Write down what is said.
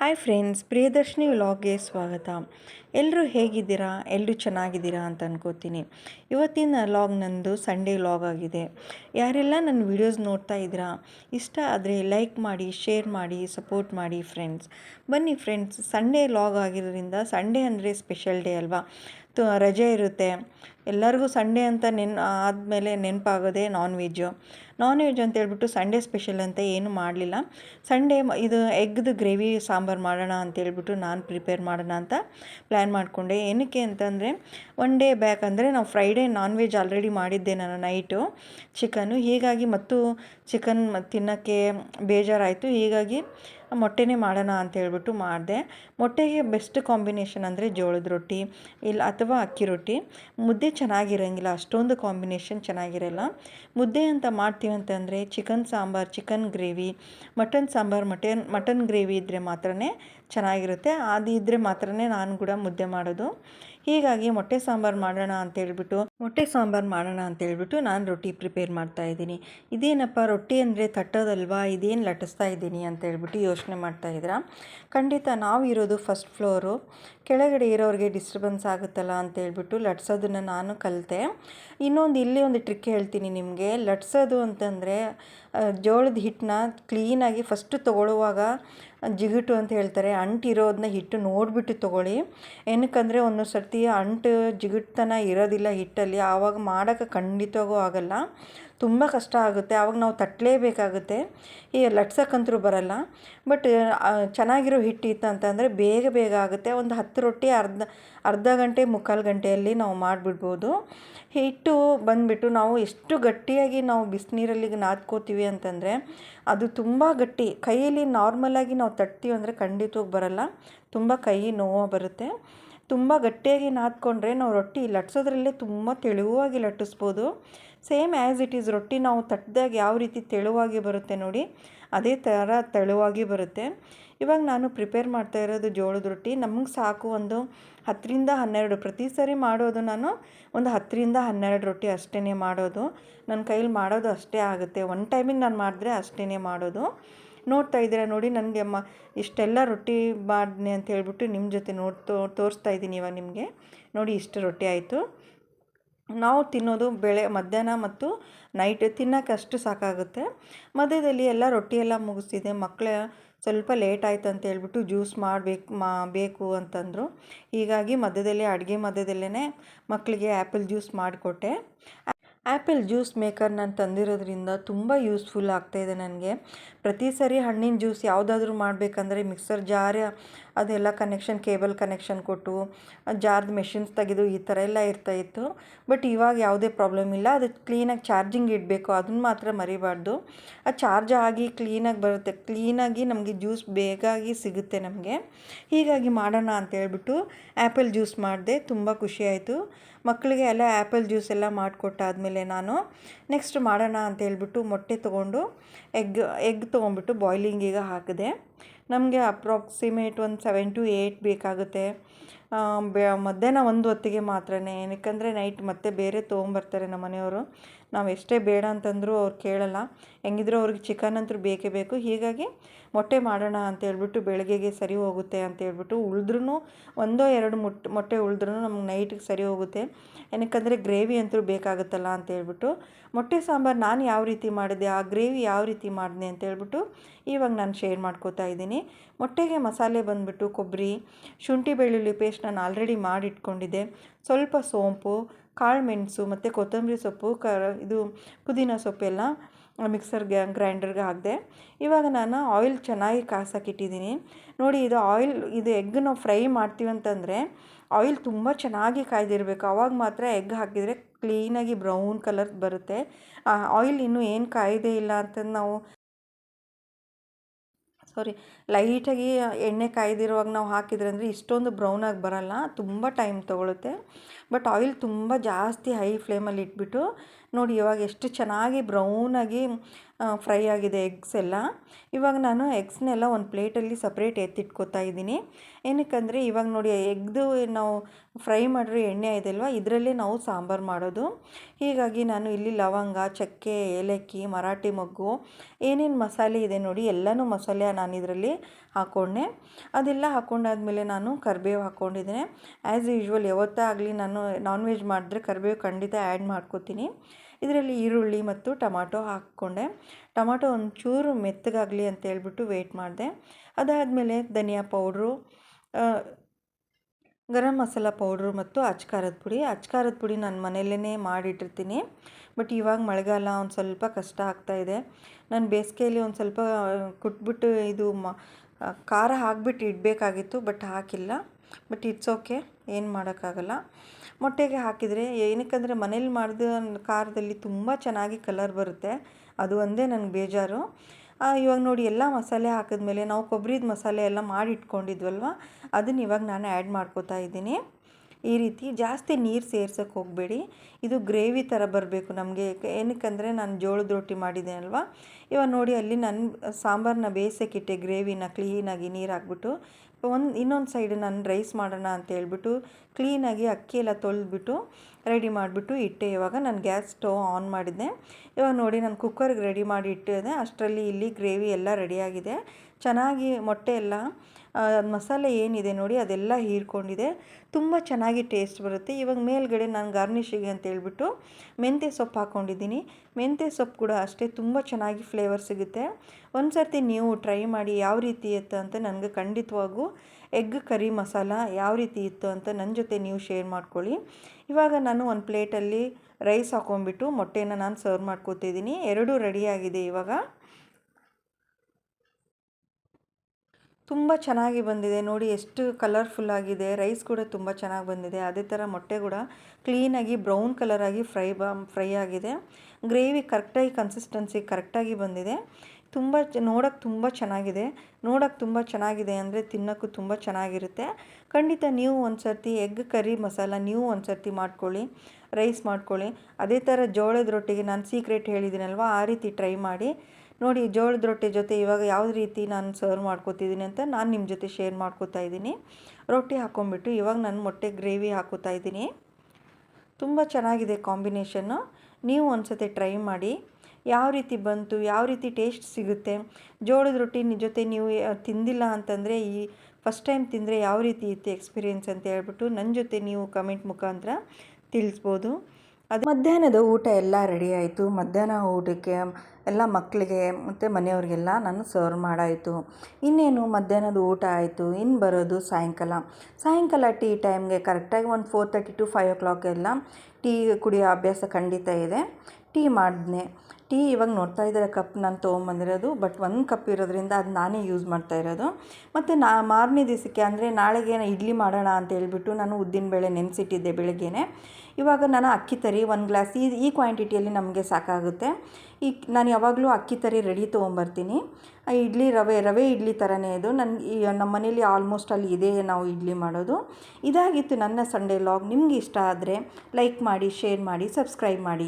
Hi friends Priyadarshini ವ್ಲಾಗ್ಗೆ ಸ್ವಾಗತ. ಎಲ್ಲರೂ ಹೇಗಿದ್ದೀರಾ? ಎಲ್ಲರೂ ಚೆನ್ನಾಗಿದ್ದೀರಾ ಅಂತ ಅನ್ಕೋತೀನಿ. ಇವತ್ತಿನ ವ್ಲಾಗ್ ನಂದು ಸಂಡೇ ವ್ಲಾಗ್ ಆಗಿದೆ. ಯಾರೆಲ್ಲ ನನ್ನ ವಿಡಿಯೋಸ್ ನೋಡ್ತಾ ಇದ್ದೀರಾ, ಇಷ್ಟ ಆದರೆ ಲೈಕ್ ಮಾಡಿ ಶೇರ್ ಮಾಡಿ ಸಪೋರ್ಟ್ ಮಾಡಿ ಫ್ರೆಂಡ್ಸ್ ಬನ್ನಿ ಫ್ರೆಂಡ್ಸ್ ಸಂಡೇ ವ್ಲಾಗ್ ಆಗಿರೋದ್ರಿಂದ ಸಂಡೇ ಅಂದರೆ ಸ್ಪೆಷಲ್ ಡೇ ಅಲ್ವಾ? ರಜೆ ಇರುತ್ತೆ. ಎಲ್ಲರಿಗೂ ಸಂಡೇ ಅಂತ ನೆನ್, ಆದಮೇಲೆ ನೆನಪಾಗೋದೇ ನಾನ್ ವೆಜ್ಜು ನಾನ್ ವೆಜ್ ಅಂತ ಹೇಳ್ಬಿಟ್ಟು ಸಂಡೇ ಸ್ಪೆಷಲ್ ಅಂತ ಏನು ಮಾಡಲಿಲ್ಲ. ಸಂಡೇ ಇದು ಎಗ್ದು ಗ್ರೇವಿ, ಸಾಂಬಾರು ಮಾಡೋಣ ಅಂತೇಳ್ಬಿಟ್ಟು ನಾನು ಪ್ರಿಪೇರ್ ಮಾಡೋಣ ಅಂತ ಪ್ಲ್ಯಾನ್ ಮಾಡಿಕೊಂಡೆ. ಏನಕ್ಕೆ ಅಂತಂದರೆ ಒನ್ ಡೇ ಬ್ಯಾಕ್ ಅಂದರೆ ನಾವು ಫ್ರೈಡೇ ನಾನ್ ವೆಜ್ ಆಲ್ರೆಡಿ ಮಾಡಿದ್ದೆ ನಾನು ನೈಟು ಚಿಕನ್ನು ಹೀಗಾಗಿ ಮತ್ತು ಚಿಕನ್ ತಿನ್ನೋಕ್ಕೆ ಬೇಜಾರಾಯಿತು. ಹೀಗಾಗಿ ಮೊಟ್ಟೆನೇ ಮಾಡೋಣ ಅಂತ ಹೇಳ್ಬಿಟ್ಟು ಮಾಡಿದೆ. ಮೊಟ್ಟೆಗೆ ಬೆಸ್ಟ್ ಕಾಂಬಿನೇಷನ್ ಅಂದರೆ ಜೋಳದ ರೊಟ್ಟಿ ಇಲ್ಲ ಅಥವಾ ಅಕ್ಕಿ ರೊಟ್ಟಿ. ಮುದ್ದೆ ಚೆನ್ನಾಗಿರೋಂಗಿಲ್ಲ, ಅಷ್ಟೊಂದು ಕಾಂಬಿನೇಷನ್ ಚೆನ್ನಾಗಿರಲ್ಲ. ಮುದ್ದೆ ಅಂತ ಮಾಡ್ತೀವಿ ಅಂತಂದರೆ chicken sambar chicken gravy mutton sambar mutton mutton gravy ಇದ್ದರೆ ಮಾತ್ರನೇ ಚೆನ್ನಾಗಿರುತ್ತೆ. ಅದು ಇದ್ದರೆ ಮಾತ್ರನೇ ನಾನು ಕೂಡ ಮುದ್ದೆ ಮಾಡೋದು. ಹೀಗಾಗಿ ಮೊಟ್ಟೆ ಸಾಂಬಾರು ಮಾಡೋಣ ಅಂತೇಳ್ಬಿಟ್ಟು ಮೊಟ್ಟೆ ಸಾಂಬಾರು ಮಾಡೋಣ ಅಂತೇಳ್ಬಿಟ್ಟು ನಾನು ರೊಟ್ಟಿ ಪ್ರಿಪೇರ್ ಮಾಡ್ತಾ ಇದ್ದೀನಿ. ಇದೇನಪ್ಪ ರೊಟ್ಟಿ ಅಂದರೆ ತಟ್ಟೋದಲ್ವಾ? ಇದೇನು ಲಟ್ಟಿಸ್ತಾ ಇದ್ದೀನಿ ಅಂತ ಹೇಳ್ಬಿಟ್ಟು ಯೋಚನೆ ಮಾಡ್ತಾ ಇದ್ದೀರಾ? ಖಂಡಿತ ನಾವು ಇರೋದು ಫಸ್ಟ್ ಫ್ಲೋರು ಕೆಳಗಡೆ ಇರೋರಿಗೆ ಡಿಸ್ಟರ್ಬೆನ್ಸ್ ಆಗುತ್ತಲ್ಲ ಅಂತ ಹೇಳ್ಬಿಟ್ಟು ಲಟ್ಸೋದನ್ನು ನಾನು ಕಲಿತೆ. ಇನ್ನೊಂದು ಇಲ್ಲಿ ಒಂದು ಟ್ರಿಕ್ ಹೇಳ್ತೀನಿ ನಿಮಗೆ. ಲಟ್ಸೋದು ಅಂತಂದರೆ ಜೋಳದ ಹಿಟ್ಟನ್ನ ಕ್ಲೀನಾಗಿ ಫಸ್ಟು ತೊಗೊಳ್ಳುವಾಗ ಜಿಗುಟು ಅಂತ ಹೇಳ್ತಾರೆ ಅಂಟಿರೋದನ್ನ ಹಿಟ್ಟು ನೋಡಿಬಿಟ್ಟು ತೊಗೊಳ್ಳಿ. ಏನಕ್ಕಂದರೆ ಒಂದೊಂದು ಸರ್ತಿ ಅಂಟು ಜಿಗುಟ್ತನ ಇರೋದಿಲ್ಲ ಹಿಟ್ಟಲ್ಲಿ, ಆವಾಗ ಮಾಡೋಕ್ಕೆ ಖಂಡಿತವಾಗೂ ಆಗೋಲ್ಲ. ತುಂಬ ಕಷ್ಟ ಆಗುತ್ತೆ ಆವಾಗ ನಾವು ತಟ್ಟಲೇಬೇಕಾಗುತ್ತೆ. ಈ ಲಟ್ಸಕ್ಕಂತೂ ಬರಲ್ಲ ಬಟ್ ಚೆನ್ನಾಗಿರೋ ಹಿಟ್ಟು ಇತ್ತು ಅಂತಂದರೆ ಬೇಗ ಬೇಗ ಆಗುತ್ತೆ. ಒಂದು ಹತ್ತು ರೊಟ್ಟಿ ಅರ್ಧ ಅರ್ಧ ಗಂಟೆ, ಮುಕ್ಕಾಲು ಗಂಟೆಯಲ್ಲಿ ನಾವು ಮಾಡಿಬಿಡ್ಬೋದು. ಹಿಟ್ಟು ಬಂದುಬಿಟ್ಟು ನಾವು ಎಷ್ಟು ಗಟ್ಟಿಯಾಗಿ ನಾವು ಬಿಸಿನೀರಲ್ಲಿ ನಾದ್ಕೋತೀವಿ ಅಂತಂದರೆ ಅದು ತುಂಬ ಗಟ್ಟಿ. ಕೈಯಲ್ಲಿ ನಾರ್ಮಲಾಗಿ ನಾವು ತಟ್ತೀವಿ ಅಂದರೆ ಖಂಡಿತವಾಗಿ ಬರಲ್ಲ. ತುಂಬ ಕೈ ನೋವು ಬರುತ್ತೆ. ತುಂಬ ಗಟ್ಟಿಯಾಗಿ ನಾದ್ಕೊಂಡ್ರೆ ನಾವು ರೊಟ್ಟಿ ಲಟ್ಸೋದ್ರಲ್ಲೇ ತುಂಬ ತೆಳುವಾಗಿ ಲಟ್ಟಿಸ್ಬೋದು. ಸೇಮ್ ಆ್ಯಸ್ ಇಟ್ ಈಸ್ ರೊಟ್ಟಿ ನಾವು ತಟ್ಟಿದಾಗ ಯಾವ ರೀತಿ ತೆಳುವಾಗಿ ಬರುತ್ತೆ ನೋಡಿ, ಅದೇ ಥರ ತೆಳುವಾಗಿ ಬರುತ್ತೆ. ಇವಾಗ ನಾನು ಪ್ರಿಪೇರ್ ಮಾಡ್ತಾ ಇರೋದು ಜೋಳದ ರೊಟ್ಟಿ. ನಮಗೆ ಸಾಕು ಒಂದು ಹತ್ತರಿಂದ ಹನ್ನೆರಡು, ಪ್ರತಿ ಸರಿ ಮಾಡೋದು ನಾನು ಒಂದು ಹತ್ತರಿಂದ ಹನ್ನೆರಡು ರೊಟ್ಟಿ ಅಷ್ಟೇ ಮಾಡೋದು. ನನ್ನ ಕೈಲಿ ಮಾಡೋದು ಅಷ್ಟೇ ಆಗುತ್ತೆ. ಒನ್ ಟೈಮಿಗೆ ನಾನು ಮಾಡಿದ್ರೆ ಅಷ್ಟೇ ಮಾಡೋದು. ನೋಡ್ತಾ ಇದ್ದೀರಾ ನೋಡಿ ನನಗೆ ಅಮ್ಮ. ಇಷ್ಟೆಲ್ಲ ರೊಟ್ಟಿ ಮಾಡಿದ್ನಿ ಅಂತ ಹೇಳಿಬಿಟ್ಟು ನಿಮ್ಮ ಜೊತೆ ನೋಡಿ ತೋರಿಸ್ತಾ ಇದ್ದೀನಿ ಇವಾಗ ನಿಮಗೆ. ನೋಡಿ ಇಷ್ಟು ರೊಟ್ಟಿ ಆಯಿತು. ನಾವು ತಿನ್ನೋದು ಬೆಳೆ ಮಧ್ಯಾಹ್ನ ಮತ್ತು ನೈಟ್ ತಿನ್ನೋಕೆ ಅಷ್ಟು ಸಾಕಾಗುತ್ತೆ. ಮಧ್ಯದಲ್ಲಿ ಎಲ್ಲ ರೊಟ್ಟಿ ಎಲ್ಲ ಮುಗಿಸಿದೆ ಮಕ್ಕಳ ಸ್ವಲ್ಪ ಲೇಟ್ ಆಯ್ತು ಅಂತ ಹೇಳ್ಬಿಟ್ಟು ಜ್ಯೂಸ್ ಮಾಡಬೇಕು, ಮಾ ಬೇಕು ಅಂತಂದರು. ಹೀಗಾಗಿ ಮಧ್ಯದಲ್ಲಿ, ಅಡುಗೆ ಮಧ್ಯದಲ್ಲೇ ಮಕ್ಕಳಿಗೆ ಆ್ಯಪಲ್ ಜ್ಯೂಸ್ ಮಾಡಿಕೊಟ್ಟೆ. ಆ್ಯಪಲ್ ಜ್ಯೂಸ್ ಮೇಕರ್ ನಾನು ತಂದಿರೋದ್ರಿಂದ ತುಂಬ ಯೂಸ್ಫುಲ್ ಆಗ್ತಾಯಿದೆ ನನಗೆ. ಪ್ರತಿ ಸರಿ ಹಣ್ಣಿನ ಜ್ಯೂಸ್ ಯಾವುದಾದ್ರೂ ಮಾಡಬೇಕಂದ್ರೆ ಮಿಕ್ಸರ್ ಜಾರ್ ಅದೆಲ್ಲ ಕನೆಕ್ಷನ್ ಕೇಬಲ್ ಕನೆಕ್ಷನ್ ಕೊಟ್ಟು, ಜಾರ್ದು ಮೆಷಿನ್ಸ್ ತೆಗೆದು ಈ ಥರ ಎಲ್ಲ ಇರ್ತಾಯಿತ್ತು ಬಟ್ ಇವಾಗ ಯಾವುದೇ ಪ್ರಾಬ್ಲಮ್ ಇಲ್ಲ. ಅದು ಕ್ಲೀನಾಗಿ ಚಾರ್ಜಿಂಗ್ ಇಡಬೇಕು. ಅದನ್ನ ಮಾತ್ರ ಮರಿಬಾರ್ದು. ಆ ಚಾರ್ಜ್ ಆಗಿ ಕ್ಲೀನಾಗಿ ಬರುತ್ತೆ. ಕ್ಲೀನಾಗಿ ನಮಗೆ ಜ್ಯೂಸ್ ಬೇಗಾಗಿ ಸಿಗುತ್ತೆ ನಮಗೆ. ಹೀಗಾಗಿ ಮಾಡೋಣ ಅಂತ ಹೇಳ್ಬಿಟ್ಟು ಆ್ಯಪಲ್ ಜ್ಯೂಸ್ ಮಾಡಿದೆ. ತುಂಬ ಖುಷಿಯಾಯಿತು ಮಕ್ಕಳಿಗೆ ಎಲ್ಲ ಆ್ಯಪಲ್ ಜ್ಯೂಸ್ ಎಲ್ಲ ಮಾಡಿಕೊಟ್ಟಾದ್ಮೇಲೆ ನಾನು ನೆಕ್ಸ್ಟ್ ಮಾಡೋಣ ಅಂತ ಹೇಳ್ಬಿಟ್ಟು ಮೊಟ್ಟೆ ತೊಗೊಂಡು ಎಗ್ ಎಗ್ ತೊಗೊಂಡ್ಬಿಟ್ಟು ಬಾಯ್ಲಿಂಗಿಗೆ ಹಾಕಿದೆ. ನಮಗೆ ಅಪ್ರಾಕ್ಸಿಮೇಟ್ ಒಂದು ಸೆವೆನ್ ಟು ಏಯ್ಟ್ ಬೇಕಾಗುತ್ತೆ. ಬೆ, ಮಧ್ಯಾಹ್ನ ಒಂದು ಹೊತ್ತಿಗೆ ಮಾತ್ರ ಏನಕ್ಕಂದರೆ ನೈಟ್ ಮತ್ತೆ ಬೇರೆ ತೊಗೊಂಬರ್ತಾರೆ ನಮ್ಮ ಮನೆಯವರು. ನಾವು ಎಷ್ಟೇ ಬೇಡ ಅಂತಂದರೂ ಅವ್ರು ಕೇಳಲ್ಲ. ಹೆಂಗಿದ್ರು ಅವ್ರಿಗೆ ಚಿಕನ್ ಅಂತೂ ಬೇಕೇ ಬೇಕು. ಹೀಗಾಗಿ ಮೊಟ್ಟೆ ಮಾಡೋಣ ಅಂತ ಹೇಳ್ಬಿಟ್ಟು ಬೆಳಗ್ಗೆಗೆ ಸರಿ ಹೋಗುತ್ತೆ ಅಂತ ಹೇಳ್ಬಿಟ್ಟು ಉಳಿದ್ರೂ ಒಂದೋ ಎರಡು ಮೊಟ್ಟೆ ಮೊಟ್ಟೆ ಉಳಿದ್ರೂ ನಮ್ಗೆ ನೈಟಿಗೆ ಸರಿ ಹೋಗುತ್ತೆ. ಏನಕ್ಕಂದರೆ ಗ್ರೇವಿ ಅಂತೂ ಬೇಕಾಗುತ್ತಲ್ಲ ಅಂತ ಹೇಳ್ಬಿಟ್ಟು. ಮೊಟ್ಟೆ ಸಾಂಬಾರು ನಾನು ಯಾವ ರೀತಿ ಮಾಡಿದೆ, ಆ ಗ್ರೇವಿ ಯಾವ ರೀತಿ ಮಾಡಿದೆ ಅಂತ ಹೇಳ್ಬಿಟ್ಟು ಇವಾಗ ನಾನು ಶೇರ್ ಮಾಡ್ಕೋತಾ ಇದ್ದೀನಿ. ಮೊಟ್ಟೆಗೆ ಮಸಾಲೆ ಬಂದುಬಿಟ್ಟು ಕೊಬ್ಬರಿ ಶುಂಠಿ ಬೆಳ್ಳುಳ್ಳಿ ಪೇಸ್ಟ್ ನಾನು ಆಲ್ರೆಡಿ ಮಾಡಿಟ್ಕೊಂಡಿದ್ದೆ. ಸ್ವಲ್ಪ ಸೋಂಪು, ಕಾಳು ಮೆಣಸು ಮತ್ತು ಕೊತ್ತಂಬರಿ ಸೊಪ್ಪು ಕ ಇದು ಪುದೀನ ಸೊಪ್ಪೆಲ್ಲ ಮಿಕ್ಸರ್ಗೆ, ಗ್ರೈಂಡರ್ಗೆ ಹಾಕಿದೆ. ಇವಾಗ ನಾನು ಆಯಿಲ್ ಚೆನ್ನಾಗಿ ಕಾಸಕ್ಕಿಟ್ಟಿದ್ದೀನಿ ನೋಡಿ, ಇದು ಆಯಿಲ್ ಇದು ಎಗ್ ನಾವು ಫ್ರೈ ಮಾಡ್ತೀವಿ ಅಂತಂದರೆ ಆಯಿಲ್ ತುಂಬ ಚೆನ್ನಾಗಿ ಕಾಯ್ದಿರಬೇಕು. ಆವಾಗ ಮಾತ್ರ ಎಗ್ ಹಾಕಿದರೆ ಕ್ಲೀನಾಗಿ ಬ್ರೌನ್ ಕಲರ್ ಬರುತ್ತೆ. ಆಯಿಲ್ ಇನ್ನೂ ಏನು ಕಾಯ್ದೇ ಇಲ್ಲ ಅಂತಂದು ನಾವು ಸಾರಿ ಲೈಟಾಗಿ ಎಣ್ಣೆ ಕಾಯ್ದಿರುವಾಗ ನಾವು ಹಾಕಿದ್ರೆ ಅಂದರೆ ಇಷ್ಟೊಂದು ಬ್ರೌನಾಗಿ ಬರಲ್ಲ, ತುಂಬ ಟೈಮ್ ತೊಗೊಳುತ್ತೆ. ಬಟ್ ಆಯಿಲ್ ತುಂಬ ಜಾಸ್ತಿ ಹೈ ಫ್ಲೇಮಲ್ಲಿ ಇಟ್ಬಿಟ್ಟು ನೋಡಿ ಇವಾಗ ಎಷ್ಟು ಚೆನ್ನಾಗಿ ಬ್ರೌನಾಗಿ ಫ್ರೈ ಆಗಿದೆ ಎಗ್ಸ್ ಎಲ್ಲ. ಇವಾಗ ನಾನು ಎಗ್ಸ್ನೆಲ್ಲ ಒಂದು ಪ್ಲೇಟಲ್ಲಿ ಸಪ್ರೇಟ್ ಎತ್ತಿಟ್ಕೋತಾ ಇದ್ದೀನಿ. ಏನಕ್ಕಂದರೆ ಇವಾಗ ನೋಡಿ ಎಗ್ದು ನಾವು ಫ್ರೈ ಮಾಡಿರೋ ಎಣ್ಣೆ ಇದೆಯಲ್ವ ಇದರಲ್ಲೇ ನಾವು ಸಾಂಬಾರು ಮಾಡೋದು. ಹೀಗಾಗಿ ನಾನು ಇಲ್ಲಿ ಲವಂಗ, ಚಕ್ಕೆ, ಏಲಕ್ಕಿ, ಮರಾಠಿ ಮೊಗ್ಗು, ಏನೇನು ಮಸಾಲೆ ಇದೆ ನೋಡಿ ಎಲ್ಲನೂ ಮಸಾಲೆ ನಾನು ಇದರಲ್ಲಿ ಹಾಕ್ಕೊಂಡೆ ಅದೆಲ್ಲ ಹಾಕ್ಕೊಂಡಾದಮೇಲೆ ನಾನು ಕರಿಬೇವು ಹಾಕ್ಕೊಂಡಿದ್ದೇನೆ ಆ್ಯಸ್ ಯೂಶ್ವಲ್ ಯಾವತ್ತೇ ಆಗಲಿ ನಾನು ನಾನ್ ವೆಜ್ ಮಾಡಿದ್ರೆ ಕರಿಬೇವು ಖಂಡಿತ ಆ್ಯಡ್ ಮಾಡ್ಕೋತೀನಿ. ಇದರಲ್ಲಿ ಈರುಳ್ಳಿ ಮತ್ತು ಟೊಮಾಟೊ ಹಾಕ್ಕೊಂಡೆ. ಟೊಮಾಟೊ ಒಂಚೂರು ಮೆತ್ತಗಾಗಲಿ ಅಂತ ಹೇಳ್ಬಿಟ್ಟು ವೇಟ್ ಮಾಡಿದೆ. ಅದಾದಮೇಲೆ ಧನಿಯಾ ಪೌಡ್ರು ಗರಂ ಮಸಾಲ ಪೌಡ್ರು ಮತ್ತು ಅಚ್ಕಾರದ ಪುಡಿ. ಅಚ್ಕಾರದ ಪುಡಿ ನಾನು ಮನೆಯಲ್ಲೇ ಮಾಡಿಟ್ಟಿರ್ತೀನಿ. ಬಟ್ ಇವಾಗ ಮಳೆಗಾಲ ಒಂದು ಸ್ವಲ್ಪ ಕಷ್ಟ ಆಗ್ತಾಯಿದೆ ನಾನು ಬೇಸಿಗೆಯಲ್ಲಿ ಒಂದು ಸ್ವಲ್ಪ ಕುಟ್ಬಿಟ್ಟು ಇದು ಮ ಖಾರ ಹಾಕ್ಬಿಟ್ಟು ಇಡಬೇಕಾಗಿತ್ತು, ಬಟ್ ಹಾಕಿಲ್ಲ. ಬಟ್ ಇಟ್ಸ್ ಓಕೆ ಏನು ಮಾಡೋಕ್ಕಾಗಲ್ಲ. ಮೊಟ್ಟೆಗೆ ಹಾಕಿದರೆ ಏನಕ್ಕಂದರೆ ಮನೇಲಿ ಮಾಡಿದ ಖಾರದಲ್ಲಿ ತುಂಬ ಚೆನ್ನಾಗಿ ಕಲರ್ ಬರುತ್ತೆ. ಅದು ಒಂದೇ ನನಗೆ ಬೇಜಾರು. ಇವಾಗ ನೋಡಿ ಎಲ್ಲ ಮಸಾಲೆ ಹಾಕಿದ್ಮೇಲೆ ನಾವು ಕೊಬ್ಬರಿದ ಮಸಾಲೆ ಎಲ್ಲ ಮಾಡಿ ಇಟ್ಕೊಂಡಿದ್ವಲ್ವ? ಅದನ್ನ ಇವಾಗ ನಾನು ಆ್ಯಡ್ ಮಾಡ್ಕೋತಾ ಇದ್ದೀನಿ. ಈ ರೀತಿ ಜಾಸ್ತಿ ನೀರು ಸೇರ್ಸೋಕ್ಕೆ ಹೋಗಬೇಡಿ. ಇದು ಗ್ರೇವಿ ಥರ ಬರಬೇಕು ನಮಗೆ. ಏನಕ್ಕಂದರೆ ನಾನು ಜೋಳದ ರೊಟ್ಟಿ ಮಾಡಿದ್ದೇನಲ್ವ ಇವಾಗ ನೋಡಿ ಅಲ್ಲಿ ನನ್ನ ಸಾಂಬಾರನ್ನ ಬೇಯಿಸೋಕ್ಕಿಟ್ಟೆ ಗ್ರೇವಿನ, ಕ್ಲೀನಾಗಿ ನೀರು ಹಾಕ್ಬಿಟ್ಟು. ಒಂದು ಇನ್ನೊಂದು ಸೈಡ್ ನಾನು ರೈಸ್ ಮಾಡೋಣ ಅಂತ ಹೇಳ್ಬಿಟ್ಟು ಕ್ಲೀನಾಗಿ ಅಕ್ಕಿ ಎಲ್ಲ ತೊಳೆದ್ಬಿಟ್ಟು ರೆಡಿ ಮಾಡಿಬಿಟ್ಟು ಇಟ್ಟೆ. ಇವಾಗ ನಾನು ಗ್ಯಾಸ್ ಸ್ಟೋವ್ ಆನ್ ಮಾಡಿದ್ದೆ. ಇವಾಗ ನೋಡಿ ನಾನು ಕುಕ್ಕರ್ಗೆ ರೆಡಿ ಮಾಡಿ ಇಟ್ಟಿದ್ದೆ ಅಷ್ಟರಲ್ಲಿ ಇಲ್ಲಿ ಗ್ರೇವಿ ಎಲ್ಲ ರೆಡಿಯಾಗಿದೆ ಚೆನ್ನಾಗಿ ಮೊಟ್ಟೆ ಎಲ್ಲ ಮಸಾಲೆ ಏನಿದೆ ನೋಡಿ ಅದೆಲ್ಲ ಹೀರ್ಕೊಂಡಿದೆ. ತುಂಬ ಚೆನ್ನಾಗಿ ಟೇಸ್ಟ್ ಬರುತ್ತೆ. ಇವಾಗ ಮೇಲ್ಗಡೆ ನಾನು ಗಾರ್ನಿಷಿಗೆ ಅಂತ ಹೇಳ್ಬಿಟ್ಟು ಮೆಂತ್ಯ ಸೊಪ್ಪು ಹಾಕ್ಕೊಂಡಿದ್ದೀನಿ ಮೆಂತ್ಯ ಸೊಪ್ಪು ಕೂಡ ಅಷ್ಟೇ ತುಂಬ ಚೆನ್ನಾಗಿ ಫ್ಲೇವರ್ ಸಿಗುತ್ತೆ. ಒಂದು ಸರ್ತಿ ನೀವು ಟ್ರೈ ಮಾಡಿ ಯಾವ ರೀತಿ ಇತ್ತು ಅಂತ ನನಗೆ ಖಂಡಿತವಾಗೂ ಎಗ್ ಕರಿ ಮಸಾಲ ಯಾವ ರೀತಿ ಇತ್ತು ಅಂತ ನನ್ನ ಜೊತೆ ನೀವು ಶೇರ್ ಮಾಡ್ಕೊಳ್ಳಿ. ಇವಾಗ ನಾನು ಒಂದು ಪ್ಲೇಟಲ್ಲಿ ರೈಸ್ ಹಾಕೊಂಡ್ಬಿಟ್ಟು ಮೊಟ್ಟೆನ ನಾನು ಸರ್ವ್ ಮಾಡ್ಕೋತಿದ್ದೀನಿ. ಎರಡೂ ರೆಡಿಯಾಗಿದೆ ಇವಾಗ. ತುಂಬ ಚೆನ್ನಾಗಿ ಬಂದಿದೆ. ನೋಡಿ ಎಷ್ಟು ಕಲರ್ಫುಲ್ ಆಗಿದೆ. ರೈಸ್ ಕೂಡ ತುಂಬ ಚೆನ್ನಾಗಿ ಬಂದಿದೆ. ಅದೇ ಥರ ಮೊಟ್ಟೆ ಕೂಡ ಕ್ಲೀನಾಗಿ ಬ್ರೌನ್ ಕಲರಾಗಿ ಫ್ರೈ ಬ ಫ್ರೈ ಆಗಿದೆ. ಗ್ರೇವಿ ಕರೆಕ್ಟಾಗಿ ಕನ್ಸಿಸ್ಟೆನ್ಸಿ ಕರೆಕ್ಟಾಗಿ ಬಂದಿದೆ. ತುಂಬ ನೋಡೋಕ್ಕೆ ತುಂಬ ಚೆನ್ನಾಗಿದೆ. ನೋಡೋಕ್ಕೆ ತುಂಬ ಚೆನ್ನಾಗಿದೆ ಅಂದರೆ ತಿನ್ನೋಕ್ಕೂ ತುಂಬ ಚೆನ್ನಾಗಿರುತ್ತೆ. ಖಂಡಿತ ನೀವು ಒಂದು ಸರ್ತಿ ಎಗ್ ಕರಿ ಮಸಾಲ ನೀವು ಒಂದು ಸರ್ತಿ ಮಾಡ್ಕೊಳ್ಳಿ. ರೈಸ್ ಮಾಡ್ಕೊಳ್ಳಿ. ಅದೇ ಥರ ಜೋಳದ ರೊಟ್ಟಿಗೆ ನಾನು ಸೀಕ್ರೆಟ್ ಹೇಳಿದ್ದೀನಲ್ವ? ಆ ರೀತಿ ಟ್ರೈ ಮಾಡಿ. ನೋಡಿ, ಜೋಳದ ರೊಟ್ಟಿ ಜೊತೆ ಇವಾಗ ಯಾವ ರೀತಿ ನಾನು ಸರ್ವ್ ಮಾಡ್ಕೋತಿದ್ದೀನಿ ಅಂತ ನಾನು ನಿಮ್ಮ ಜೊತೆ ಶೇರ್ ಮಾಡ್ಕೋತಾ ಇದ್ದೀನಿ ರೊಟ್ಟಿ ಹಾಕ್ಕೊಂಬಿಟ್ಟು ಇವಾಗ ನಾನು ಮೊಟ್ಟೆ ಗ್ರೇವಿ ಹಾಕೋತಾ ಇದ್ದೀನಿ ತುಂಬ ಚೆನ್ನಾಗಿದೆ ಕಾಂಬಿನೇಷನ್ನು ನೀವು ಒಂದು ಸತಿ ಟ್ರೈ ಮಾಡಿ. ಯಾವ ರೀತಿ ಬಂತು, ಯಾವ ರೀತಿ ಟೇಸ್ಟ್ ಸಿಗುತ್ತೆ? ಜೋಳದ ರೊಟ್ಟಿ ಜೊತೆ ನೀವು ತಿಂದಿಲ್ಲ ಅಂತಂದರೆ ಈ ಫಸ್ಟ್ ಟೈಮ್ ತಿಂದರೆ ಯಾವ ರೀತಿ ಇತ್ತು ಎಕ್ಸ್ಪೀರಿಯೆನ್ಸ್ ಅಂತ ಹೇಳ್ಬಿಟ್ಟು ನನ್ನ ಜೊತೆ ನೀವು ಕಮೆಂಟ್ ಮುಖಾಂತರ ತಿಳಿಸ್ಬೋದು. ಅದು ಮಧ್ಯಾಹ್ನದ ಊಟ ಎಲ್ಲ ರೆಡಿ ಆಯಿತು. ಮಧ್ಯಾಹ್ನ ಊಟಕ್ಕೆ ಎಲ್ಲ ಮಕ್ಕಳಿಗೆ ಮತ್ತು ಮನೆಯವ್ರಿಗೆಲ್ಲ ನಾನು ಸರ್ವ್ ಮಾಡಾಯಿತು. ಇನ್ನೇನು ಮಧ್ಯಾಹ್ನದ ಊಟ ಆಯಿತು ಇನ್ನು ಬರೋದು ಸಾಯಂಕಾಲ. ಸಾಯಂಕಾಲ ಟೀ ಟೈಮ್ಗೆ ಕರೆಕ್ಟಾಗಿ ಒಂದು four thirty to five o'clock ಎಲ್ಲ ಟೀ ಕುಡಿಯೋ ಅಭ್ಯಾಸ ಖಂಡಿತ ಇದೆ. ಟೀ ಮಾಡಿದ್ನೆ. ಟೀ ಇವಾಗ ನೋಡ್ತಾ ಇದ್ದಾರೆ ಕಪ್ ನಾನು ತೊಗೊಂಬಂದಿರೋದು ಬಟ್ ಒಂದು ಕಪ್ ಇರೋದ್ರಿಂದ ಅದು ನಾನೇ ಯೂಸ್ ಮಾಡ್ತಾ ಇರೋದು. ಮತ್ತು ನಾ ಮಾರನೇ ದಿವಸಕ್ಕೆ ಅಂದರೆ ನಾಳೆಗೆ ಇಡ್ಲಿ ಮಾಡೋಣ ಅಂತ ಹೇಳಿಬಿಟ್ಟು ನಾನು ಉದ್ದಿನಬೇಳೆ ನೆನೆಸಿಟ್ಟಿದ್ದೆ ಬೆಳಗ್ಗೆನೆ. ಇವಾಗ ನಾನು ಅಕ್ಕಿ ತರಿ ಒಂದು ಗ್ಲಾಸ್ ಈ ಈ ಕ್ವಾಂಟಿಟಿಯಲ್ಲಿ ನಮಗೆ ಸಾಕಾಗುತ್ತೆ. ಈ ನಾನು ಯಾವಾಗಲೂ ಅಕ್ಕಿ ತರಿ ರೆಡಿ ತೊಗೊಂಬರ್ತೀನಿ. ಇಡ್ಲಿ ರವೆ ರವೆ ಇಡ್ಲಿ ಥರನೇ ಇದು. ನನ್ನ ನಮ್ಮ ಮನೇಲಿ ಆಲ್ಮೋಸ್ಟ್ ಅಲ್ಲಿ ಇದೇ ನಾವು ಇಡ್ಲಿ ಮಾಡೋದು. ಇದಾಗಿತ್ತು ನನ್ನ ಸಂಡೇ ಲಾಗ್ ನಿಮಗೆ ಇಷ್ಟ ಆದರೆ ಲೈಕ್ ಮಾಡಿ ಶೇರ್ ಮಾಡಿ ಸಬ್ಸ್ಕ್ರೈಬ್ ಮಾಡಿ.